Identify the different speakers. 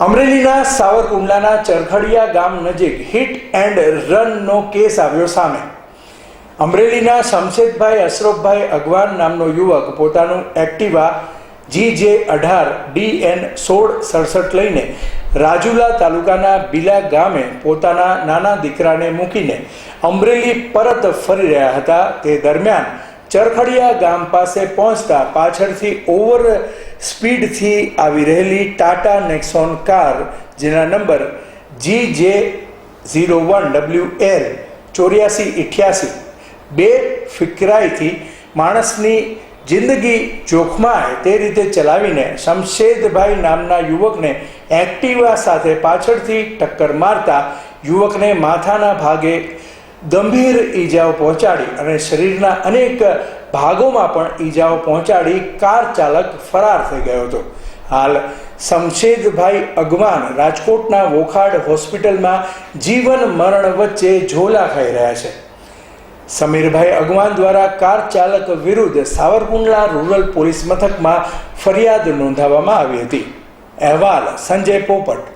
Speaker 1: અમરેલીના સાવરકુંડલાના ચરખડિયા ગામ નજીક હિટ એન્ડ રનનો કેસ આવ્યો સામે. અમરેલીના શમશેદભાઈ અશરફભાઈ અગવાન નામનો યુવક પોતાનું એક્ટિવા જી જે અઢાર ડી એન સોળ સડસઠ લઈને રાજુલા તાલુકાના બિલા ગામે પોતાના નાના દીકરાને મૂકીને અમરેલી પરત ફરી રહ્યા હતા. તે દરમિયાન ચરખડિયા ગામ પાસે પહોંચતા પાછળથી ઓવર સ્પીડથી આવી રહેલી ટાટા નેક્સોન કાર, જેના number G J zero one W L ચોર્યાસી ઇઠ્યાસી, બે ફિકરાઈથી માણસની જિંદગી જોખમાય તે રીતે ચલાવીને શમશેદભાઈ નામના યુવકને એક્ટિવા સાથે પાછળથી ટક્કર મારતા યુવકને માથાના ભાગે ગંભીર ઈજાઓ પહોંચાડી અને શરીરના અનેક ભાગોમાં પણ ઈજાઓ પહોંચાડી કાર ચાલક ફરાર થઈ ગયો હતો. હાલ શમશેદભાઈ અગવાન રાજકોટના વોખાડ હોસ્પિટલમાં જીવન મરણ વચ્ચે ઝોલા ખાઈ રહ્યા છે. સમીરભાઈ અગવાન દ્વારા કાર ચાલક વિરુદ્ધ સાવરકુંડલા રૂરલ પોલીસ મથકમાં ફરિયાદ નોંધાવવામાં આવી હતી. અહેવાલ સંજય પોપટ.